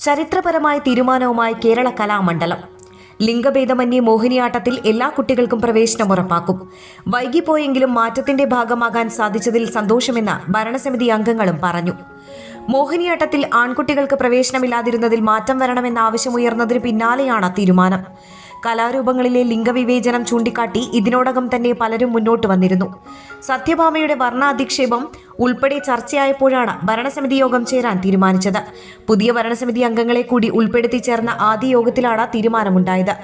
ചരിത്രപരമായ തീരുമാനവുമായി കേരള കലാമണ്ഡലം. ലിംഗഭേദമന്യേ മോഹിനിയാട്ടത്തിൽ എല്ലാ കുട്ടികൾക്കും പ്രവേശനം ഉറപ്പാക്കും. വൈകിപ്പോയെങ്കിലും മാറ്റത്തിന്റെ ഭാഗമാകാൻ സാധിച്ചതിൽ സന്തോഷമെന്ന് ഭരണസമിതി അംഗങ്ങളും പറഞ്ഞു. മോഹിനിയാട്ടത്തിൽ ആൺകുട്ടികൾക്ക് പ്രവേശനമില്ലാതിരുന്നതിൽ മാറ്റം വരണമെന്ന ആവശ്യമുയർന്നതിന് പിന്നാലെയാണ് തീരുമാനം. കലാരൂപങ്ങളിലെ ലിംഗവിവേചനം ചൂണ്ടിക്കാട്ടി ഇതിനോടകം തന്നെ പലരും മുന്നോട്ട് വന്നിരുന്നു. സത്യഭാമയുടെ വർണാധിക്ഷേപം ഉൾപ്പെടെ ചർച്ചയായപ്പോഴാണ് ഭരണസമിതി യോഗം ചേരാൻ തീരുമാനിച്ചത്. പുതിയ ഭരണസമിതി അംഗങ്ങളെ കൂടി ഉൾപ്പെടുത്തി ചേർന്ന ആദ്യ യോഗത്തിലാണ് തീരുമാനമുണ്ടായത്.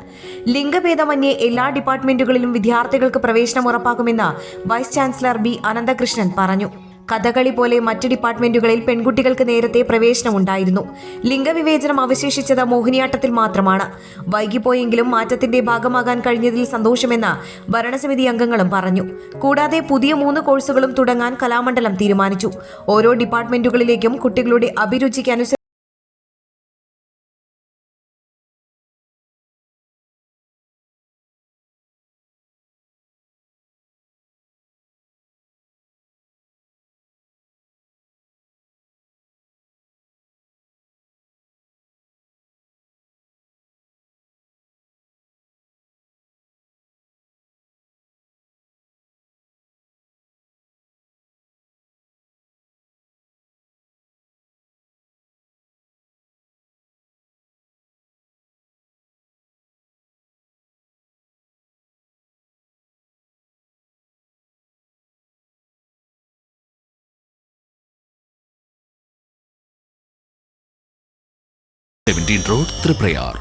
ലിംഗഭേദമന്യേ എല്ലാ ഡിപ്പാർട്ട്മെന്റുകളിലും വിദ്യാർത്ഥികൾക്ക് പ്രവേശനം ഉറപ്പാക്കുമെന്ന് വൈസ് ചാൻസലർ ബി അനന്തകൃഷ്ണൻ പറഞ്ഞു. കഥകളി പോലെ മറ്റു ഡിപ്പാർട്ട്മെന്റുകളിൽ പെൺകുട്ടികൾക്ക് നേരത്തെ പ്രവേശനമുണ്ടായിരുന്നു. ലിംഗവിവേചനം അവശേഷിച്ചത് മോഹിനിയാട്ടത്തിൽ മാത്രമാണ്. വൈകിപ്പോയെങ്കിലും മാറ്റത്തിന്റെ ഭാഗമാകാൻ കഴിഞ്ഞതിൽ സന്തോഷമെന്ന് ഭരണസമിതി അംഗങ്ങളും പറഞ്ഞു. കൂടാതെ പുതിയ മൂന്ന് കോഴ്സുകളും തുടങ്ങാൻ കലാമണ്ഡലം തീരുമാനിച്ചു. ഓരോ ഡിപ്പാർട്ട്മെന്റുകളിലേക്കും കുട്ടികളുടെ അഭിരുചിക്ക് സെവന്റീൻ റോഡ് ത്രിപ്രയാർ.